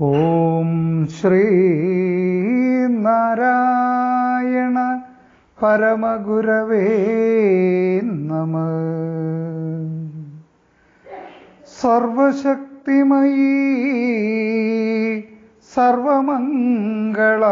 ഓം ശ്രീ നാരായണ പരമഗുരവേ നമ. സർവശക്തിമയീ സർവമംഗള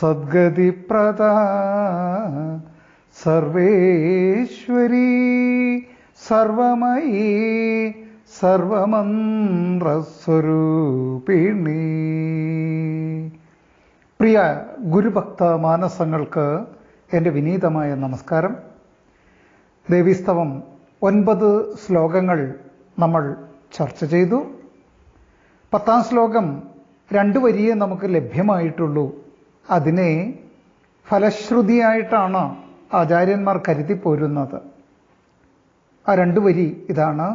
സദ്ഗതിപ്രദ സർവേശ്വരീ സർവമയീ സർവമന്ത്രസ്വരൂപിണി. പ്രിയ ഗുരുഭക്ത മാനസങ്ങൾക്ക് എന്റെ വിനീതമായ നമസ്കാരം. ദേവീസ്തവം ഒൻപത് ശ്ലോകങ്ങൾ നമ്മൾ ചർച്ച ചെയ്തു. പത്താം ശ്ലോകം രണ്ട് വരിയെ നമുക്ക് ലഭ്യമായിട്ടുള്ളൂ. അതിനെ ഫലശ്രുതിയായിട്ടാണ് ആചാര്യന്മാർ കരുതിപ്പോരുന്നത് ആ രണ്ട് വരി ഇതാണ്.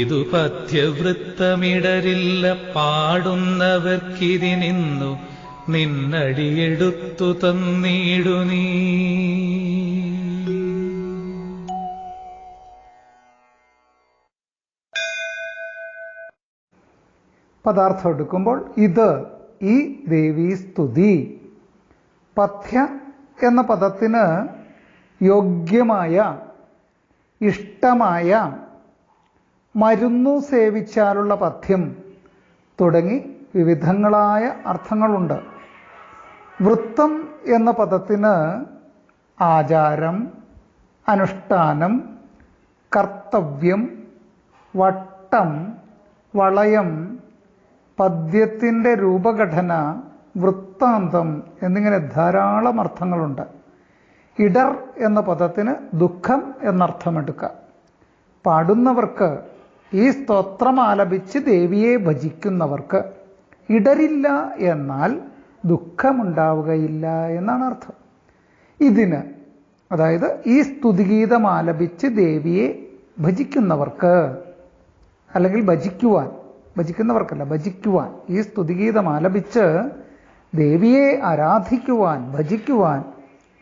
ഇതു പഥ്യവൃത്തമിടരില്ല. പാടുന്നവർക്കിതിനിന്നു നിന്നടിയെടുത്തു തന്നീടു നീ. പദാർത്ഥം എടുക്കുമ്പോൾ ഇത് ഈ ദേവീ സ്തുതി. പഥ്യ എന്ന പദത്തിന് യോഗ്യമായ ഇഷ്ടമായ മരുന്നു സേവിച്ചാലുള്ള പഥ്യം തുടങ്ങി വിവിധങ്ങളായ അർത്ഥങ്ങളുണ്ട്. വൃത്തം എന്ന പദത്തിന് ആചാരം അനുഷ്ഠാനം കർത്തവ്യം വട്ടം വളയം പദ്യത്തിന്റെ രൂപഘടന വൃത്താന്തം എന്നിങ്ങനെ ധാരാളം അർത്ഥങ്ങളുണ്ട്. ഇടർ എന്ന പദത്തിന് ദുഃഖം എന്നർത്ഥമെടുക്കുക പാടുന്നവർക്ക് ഈ സ്തോത്രം ആലപിച്ച് ദേവിയെ ഭജിക്കുന്നവർക്ക് ഇടരില്ല എന്നാൽ ദുഃഖമുണ്ടാവുകയില്ല എന്നാണ് അർത്ഥം. ഇതിന് അതായത് ഈ സ്തുതിഗീതം ആലപിച്ച് ദേവിയെ ഭജിക്കുന്നവർക്ക് അല്ലെങ്കിൽ ഭജിക്കുവാൻ ഭജിക്കുന്നവർക്കല്ല ഭജിക്കുവാൻ ഈ സ്തുതിഗീതം ആലപിച്ച് ദേവിയെ ആരാധിക്കുവാൻ ഭജിക്കുവാൻ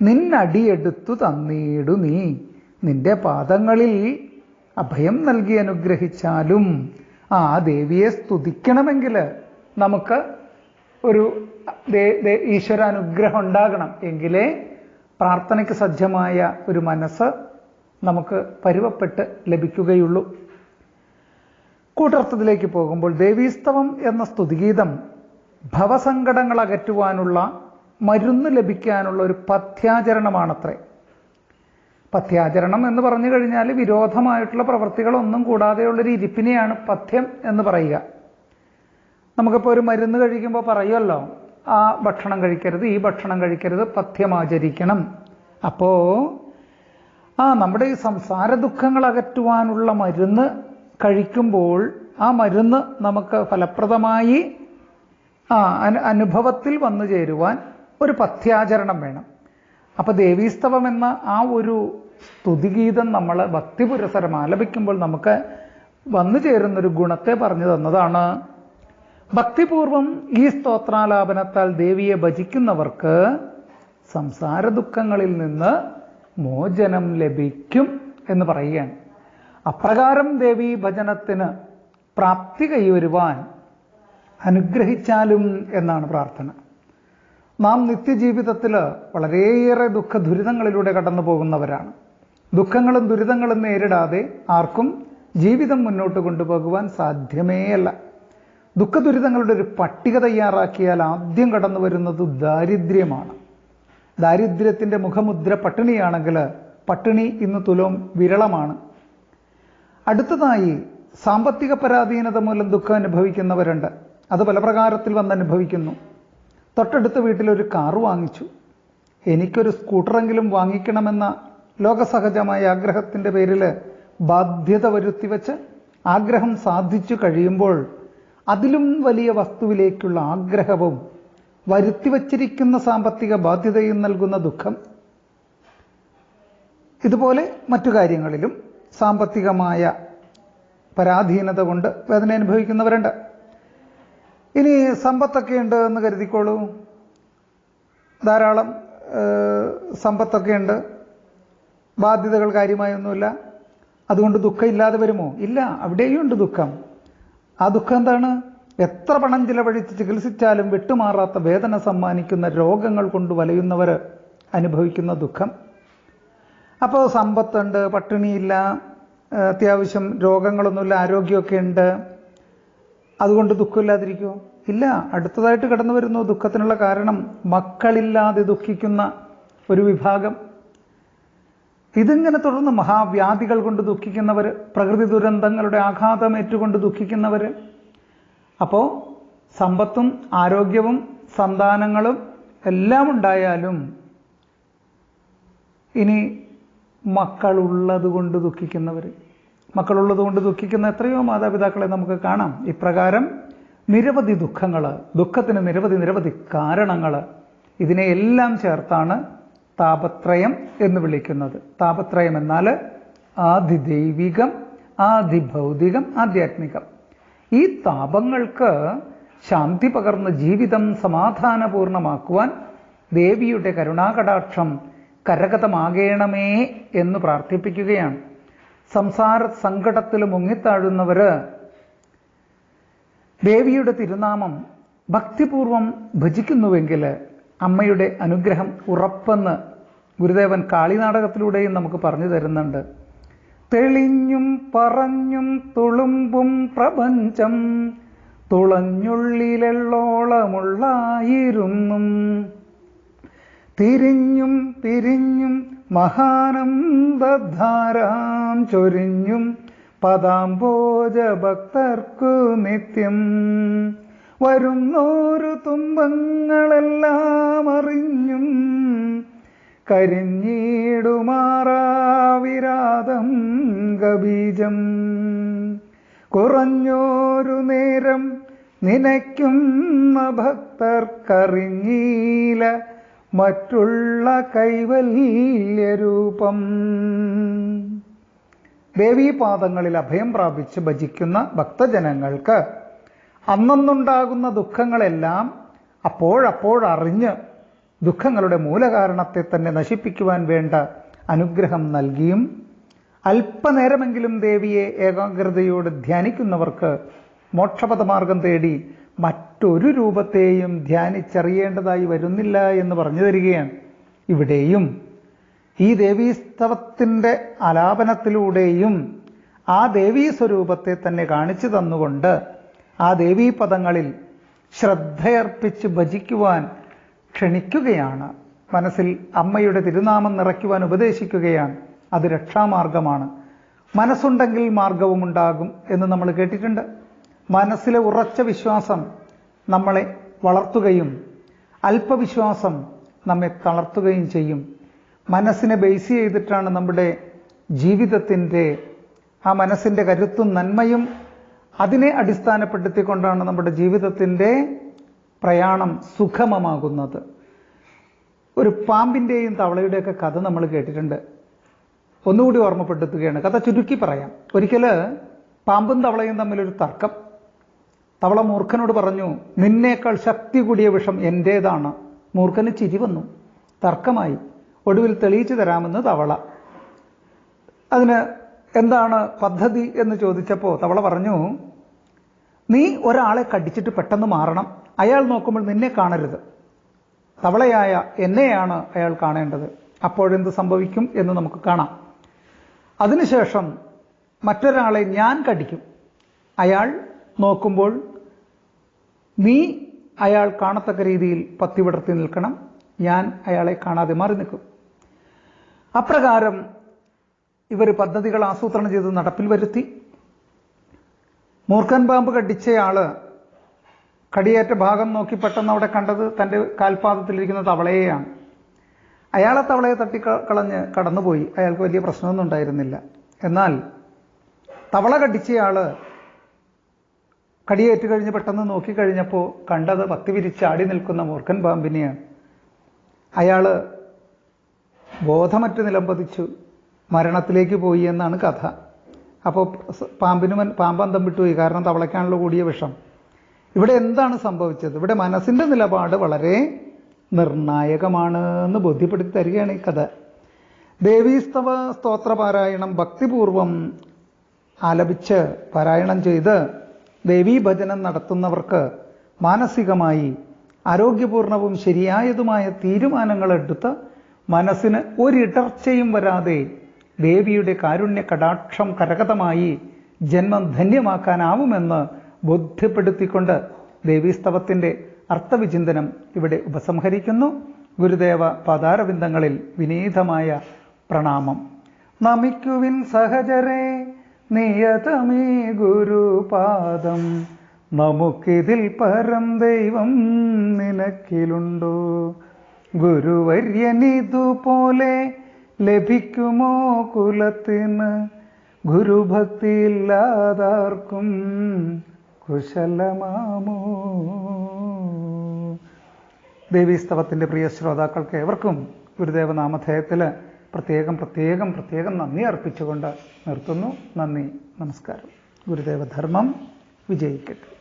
നിന്നടിയെടുത്തു തന്നീടു നീ. നിന്റെ പാദങ്ങളിൽ അഭയം നൽകി അനുഗ്രഹിച്ചാലും ആ ദേവിയെ സ്തുതിക്കണമെങ്കിൽ നമുക്ക് ഒരു ഈശ്വര അനുഗ്രഹം ഉണ്ടാകണം. എങ്കിലേ പ്രാർത്ഥനയ്ക്ക് സജ്ജമായ ഒരു മനസ്സ് നമുക്ക് പരുവപ്പെട്ട് ലഭിക്കുകയുള്ളൂ. കൂട്ടർത്ഥത്തിലേക്ക് പോകുമ്പോൾ ദേവീസ്തവം എന്ന സ്തുതിഗീതം ഭവസങ്കടങ്ങൾ അകറ്റുവാനുള്ള മരുന്ന് ലഭിക്കാനുള്ള ഒരു പഥ്യാചരണമാണത്രേ. പഥ്യാചരണം എന്ന് പറഞ്ഞു കഴിഞ്ഞാൽ വിരോധമായിട്ടുള്ള പ്രവൃത്തികളൊന്നും കൂടാതെയുള്ളൊരു ഇരിപ്പിനെയാണ് പഥ്യം എന്ന് പറയുക. നമുക്കിപ്പോൾ ഒരു മരുന്ന് കഴിക്കുമ്പോൾ പറയുമല്ലോ ആ ഭക്ഷണം കഴിക്കരുത് ഈ ഭക്ഷണം കഴിക്കരുത് പഥ്യമാചരിക്കണം. അപ്പോൾ ആ നമ്മുടെ ഈ സംസാര ദുഃഖങ്ങൾ അകറ്റുവാനുള്ള മരുന്ന് കഴിക്കുമ്പോൾ ആ മരുന്ന് നമുക്ക് ഫലപ്രദമായി ആ അനുഭവത്തിൽ വന്നു ചേരുവാൻ ഒരു പഥ്യാചരണം വേണം. അപ്പൊ ദേവീസ്തവം എന്ന ആ ഒരു സ്തുതിഗീതം നമ്മൾ ഭക്തിപുരസരം ആലപിക്കുമ്പോൾ നമുക്ക് വന്നു ചേരുന്നൊരു ഗുണത്തെ പറഞ്ഞു തന്നതാണ്. ഭക്തിപൂർവം ഈ സ്തോത്രാലാപനത്താൽ ദേവിയെ ഭജിക്കുന്നവർക്ക് സംസാര ദുഃഖങ്ങളിൽ നിന്ന് മോചനം ലഭിക്കും എന്ന് പറയുകയാണ്. അപ്രകാരം ദേവി ഭജനത്തിന് പ്രാപ്തി കൈവരുവാൻ അനുഗ്രഹിച്ചാലും എന്നാണ് പ്രാർത്ഥന. നാം നിത്യജീവിതത്തിൽ വളരെയേറെ ദുഃഖ ദുരിതങ്ങളിലൂടെ കടന്നു പോകുന്നവരാണ് ദുഃഖങ്ങളും ദുരിതങ്ങളും നേരിടാതെ ആർക്കും ജീവിതം മുന്നോട്ട് കൊണ്ടുപോകുവാൻ സാധ്യമേയല്ല. ദുഃഖ ദുരിതങ്ങളുടെ ഒരു പട്ടിക തയ്യാറാക്കിയാൽ ആദ്യം കടന്നു വരുന്നത് ദാരിദ്ര്യമാണ്. ദാരിദ്ര്യത്തിന്റെ മുഖമുദ്ര പട്ടിണിയാണെങ്കിൽ പട്ടിണി ഇന്ന് തുലോം വിരളമാണ്. അടുത്തതായി സാമ്പത്തിക പരാധീനത മൂലം ദുഃഖം അനുഭവിക്കുന്നവരുണ്ട്. അത് പല പ്രകാരത്തിൽ വന്ന് അനുഭവിക്കുന്നു തൊട്ടടുത്ത വീട്ടിലൊരു കാറ് വാങ്ങിച്ചു. എനിക്കൊരു സ്കൂട്ടറെങ്കിലും വാങ്ങിക്കണമെന്ന ലോകസഹജമായ ആഗ്രഹത്തിന്റെ പേരിൽ ബാധ്യത വരുത്തിവെച്ച് ആഗ്രഹം സാധിച്ചു കഴിയുമ്പോൾ അതിലും വലിയ വസ്തുവിലേക്കുള്ള ആഗ്രഹവും വരുത്തിവച്ചിരിക്കുന്ന സാമ്പത്തിക ബാധ്യതയും നൽകുന്ന ദുഃഖം. ഇതുപോലെ മറ്റു കാര്യങ്ങളിലും സാമ്പത്തികമായ പരാധീനത കൊണ്ട് വേദന അനുഭവിക്കുന്നവരുണ്ട്. ഇനി സമ്പത്തൊക്കെ ഉണ്ട് എന്ന് കരുതിക്കോളൂ. ധാരാളം സമ്പത്തൊക്കെ ഉണ്ട്. ബാധ്യതകൾ കാര്യമായൊന്നുമില്ല അതുകൊണ്ട് ദുഃഖം ഇല്ലാതെ വരുമോ? ഇല്ല അവിടെയും ഉണ്ട് ദുഃഖം. ആ ദുഃഖം എന്താണ്? എത്ര പണം ചിലവഴിച്ച് ചികിത്സിച്ചാലും വിട്ടുമാറാത്ത വേദന സമ്മാനിക്കുന്ന രോഗങ്ങൾ കൊണ്ട് വലയുന്നവർ അനുഭവിക്കുന്ന ദുഃഖം. അപ്പോൾ സമ്പത്തുണ്ട് പട്ടിണിയില്ല അത്യാവശ്യം രോഗങ്ങളൊന്നുമില്ല ആരോഗ്യമൊക്കെ ഉണ്ട്. അതുകൊണ്ട് ദുഃഖമില്ലാതിരിക്കുമോ ഇല്ല അടുത്തതായിട്ട് കടന്നു വരുന്നു ദുഃഖത്തിനുള്ള കാരണം മക്കളില്ലാതെ ദുഃഖിക്കുന്ന ഒരു വിഭാഗം. ഇതിങ്ങനെ തുടർന്ന് മഹാവ്യാധികൾ കൊണ്ട് ദുഃഖിക്കുന്നവർ പ്രകൃതി ദുരന്തങ്ങളുടെ ആഘാതം ഏറ്റുകൊണ്ട് ദുഃഖിക്കുന്നവർ. അപ്പോൾ സമ്പത്തും ആരോഗ്യവും സന്താനങ്ങളും എല്ലാം ഉണ്ടായാലും ഇനി മക്കളുള്ളത് കൊണ്ട് ദുഃഖിക്കുന്നവർ മക്കളുള്ളത് കൊണ്ട് ദുഃഖിക്കുന്ന എത്രയോ മാതാപിതാക്കളെ നമുക്ക് കാണാം. ഇപ്രകാരം നിരവധി ദുഃഖങ്ങൾ ദുഃഖത്തിന് നിരവധി നിരവധി കാരണങ്ങൾ ഇതിനെ എല്ലാം ചേർത്താണ് താപത്രയം എന്ന് വിളിക്കുന്നത്. താപത്രയം എന്നാൽ ആദിദൈവികം ആദിഭൗതികം ആധ്യാത്മികം. ഈ താപങ്ങൾക്ക് ശാന്തി പകർന്ന് ജീവിതം സമാധാനപൂർണമാക്കുവാൻ ദേവിയുടെ കരുണാകടാക്ഷം കരഗതമാകേണമേ എന്ന് പ്രാർത്ഥിപ്പിക്കുകയാണ്. സംസാര സങ്കടത്തിൽ മുങ്ങിത്താഴുന്നവര് ദേവിയുടെ തിരുനാമം ഭക്തിപൂർവം ഭജിക്കുന്നുവെങ്കിൽ അമ്മയുടെ അനുഗ്രഹം ഉറപ്പെന്ന് ഗുരുദേവൻ കാളിനാടകത്തിലൂടെയും നമുക്ക് പറഞ്ഞു തരുന്നുണ്ട്. തെളിഞ്ഞും പറഞ്ഞും തുളുമ്പും പ്രപഞ്ചം തുളഞ്ഞുള്ളിലെള്ളോളമുള്ളായിരുന്നും. തിരിഞ്ഞും തിരിഞ്ഞും മഹാനന്ദധാരാം ചൊരിഞ്ഞും പദാംബോജ ഭക്തർക്കു നിത്യം വരുന്നോരു തുമ്പങ്ങളെല്ലാം അറിഞ്ഞും കരിഞ്ഞീടുമാറാവിരാതം ഗബീജം. കുറഞ്ഞോരു നേരം നിനയ്ക്കുന്ന ഭക്തർക്കറിഞ്ഞീല മറ്റുള്ള കൈവല്യരൂപം. ദേവീപാദങ്ങളിൽ അഭയം പ്രാപിച്ച് ഭജിക്കുന്ന ഭക്തജനങ്ങൾക്ക് അന്നന്നുണ്ടാകുന്ന ദുഃഖങ്ങളെല്ലാം അപ്പോഴപ്പോഴറിഞ്ഞ് ദുഃഖങ്ങളുടെ മൂലകാരണത്തെ തന്നെ നശിപ്പിക്കുവാൻ വേണ്ട അനുഗ്രഹം നൽകിയും അല്പനേരമെങ്കിലും ദേവിയെ ഏകാഗ്രതയോട് ധ്യാനിക്കുന്നവർക്ക് മോക്ഷപഥമാർഗം തേടി മറ്റൊരു രൂപത്തെയും ധ്യാനിച്ചറിയേണ്ടതായി വരുന്നില്ല എന്ന് പറഞ്ഞു തരികയാണ്. ഇവിടെയും ഈ ദേവീസ്തവത്തിന്റെ ആലാപനത്തിലൂടെയും ആ ദേവീ സ്വരൂപത്തെ തന്നെ കാണിച്ചു തന്നുകൊണ്ട് ആ ദേവീപദങ്ങളിൽ ശ്രദ്ധയർപ്പിച്ച് ഭജിക്കുവാൻ ക്ഷണിക്കുകയാണ്. മനസ്സിൽ അമ്മയുടെ തിരുനാമം നിറയ്ക്കുവാൻ ഉപദേശിക്കുകയാണ്. അത് രക്ഷാമാർഗമാണ്. മനസ്സുണ്ടെങ്കിൽ മാർഗവും ഉണ്ടാകും എന്ന് നമ്മൾ കേട്ടിട്ടുണ്ട്. മനസ്സിലെ ഉറച്ച വിശ്വാസം നമ്മളെ വളർത്തുകയും അല്പവിശ്വാസം നമ്മെ തളർത്തുകയും ചെയ്യും. മനസ്സിനെ ബേസ് ചെയ്തിട്ടാണ് നമ്മുടെ ജീവിതത്തിന്റെ ആ മനസ്സിന്റെ കരുത്തും നന്മയും അതിനെ അടിസ്ഥാനപ്പെടുത്തിക്കൊണ്ടാണ് നമ്മുടെ ജീവിതത്തിന്റെ പ്രയാണം സുഗമമാകുന്നത്. ഒരു പാമ്പിന്റെയും തവളയുടെയൊക്കെ കഥ നമ്മൾ കേട്ടിട്ടുണ്ട്. ഒന്നുകൂടി ഓർമ്മപ്പെടുത്തുകയാണ്. കഥ ചുരുക്കി പറയാം. ഒരിക്കൽ പാമ്പും തവളയും തമ്മിലൊരു തർക്കം. തവള മൂർഖനോട് പറഞ്ഞു നിന്നേക്കാൾ ശക്തി കൂടിയ വിഷം എന്റേതാണ് മൂർഖന് ചിരി വന്നു. തർക്കമായി ഒടുവിൽ തെളിയിച്ചു തരാമെന്ന് തവള. അതിന് എന്താണ് പദ്ധതി എന്ന് ചോദിച്ചപ്പോൾ തവള പറഞ്ഞു നീ ഒരാളെ കടിച്ചിട്ട് പെട്ടെന്ന് മാറണം. അയാൾ നോക്കുമ്പോൾ നിന്നെ കാണരുത്. തവളയായ എന്നെയാണ് അയാൾ കാണേണ്ടത്. അപ്പോഴെന്ത് സംഭവിക്കും എന്ന് നമുക്ക് കാണാം. അതിനുശേഷം മറ്റൊരാളെ ഞാൻ കടിക്കും. അയാൾ നോക്കുമ്പോൾ നീ അയാൾ കാണത്തക്ക രീതിയിൽ പത്തി വിടർത്തി നിൽക്കണം. ഞാൻ അയാളെ കാണാതെ മാറി നിൽക്കും. അപ്രകാരം ഇവർ പദ്ധതികൾ ആസൂത്രണം ചെയ്ത് നടപ്പിൽ വരുത്തി. മൂർഖൻ പാമ്പ് കടിച്ചയാൾ കടിയേറ്റ ഭാഗം നോക്കി പെട്ടെന്ന് അവിടെ കണ്ടത് തന്റെ കാൽപാദത്തിലിരിക്കുന്ന തവളയെയാണ്. അയാളെ തവളയെ തട്ടിക്കളഞ്ഞ് കടന്നുപോയി. അയാൾക്ക് വലിയ പ്രശ്നമൊന്നും ഉണ്ടായിരുന്നില്ല. എന്നാൽ തവള കടിച്ചയാൾ കടിയേറ്റ് കഴിഞ്ഞ് പെട്ടെന്ന് നോക്കിക്കഴിഞ്ഞപ്പോൾ കണ്ടത് പത്തി വിരിച്ചാടി നിൽക്കുന്ന മൂർഖൻ പാമ്പിനെയാണ് അയാൾ ബോധമറ്റ് നിലംപതിച്ചു മരണത്തിലേക്ക് പോയി എന്നാണ് കഥ. അപ്പോൾ പാമ്പിന് പാമ്പന്തം വിട്ടുപോയി കാരണം തവളയ്ക്കാണല്ലോ കൂടിയ വിഷം. ഇവിടെ എന്താണ് സംഭവിച്ചത്? ഇവിടെ മനസ്സിന്റെ നിലപാട് വളരെ നിർണായകമാണ് എന്ന് ബോധ്യപ്പെടുത്തി തരികയാണ് ഈ കഥ. ദേവീസ്തവ സ്തോത്രപാരായണം ഭക്തിപൂർവം ആലപിച്ച് പാരായണം ചെയ്ത് ദേവീഭജനം നടത്തുന്നവർക്ക് മാനസികമായി ആരോഗ്യപൂർണവും ശരിയായതുമായ തീരുമാനങ്ങൾ എടുത്ത് മനസ്സിന് ഒരിടർച്ചയും വരാതെ ദേവിയുടെ കാരുണ്യ കടാക്ഷം കരകതമായി ജന്മം ധന്യമാക്കാനാവുമെന്ന് ബോധ്യപ്പെടുത്തിക്കൊണ്ട് ദേവീസ്തവത്തിന്റെ അർത്ഥവിചിന്തനം ഇവിടെ ഉപസംഹരിക്കുന്നു. ഗുരുദേവ പാതാരവിന്ദങ്ങളിൽ വിനീതമായ പ്രണാമം. നമിക്കുവിൻ സഹജരെ നിയതമേ ഗുരുപാദം നമുക്കിതിൽ പരം ദൈവം നിനക്കിലുണ്ടോ? ഗുരുവര്യനിതുപോലെ ലഭിക്കുമോ കുലത്തിന്? ഗുരുഭക്തിയില്ലാതാർക്കും കുശലമാമോ? ദേവീസ്തവത്തിന്റെ പ്രിയ ശ്രോതാക്കൾക്ക് ഏവർക്കും ഗുരുദേവ നാമധേയത്തിൽ പ്രത്യേകം പ്രത്യേകം പ്രത്യേകം നന്ദി അർപ്പിച്ചുകൊണ്ട് നിർത്തുന്നു. നന്ദി നമസ്കാരം. ഗുരുദേവധർമ്മം വിജയിക്കട്ടെ.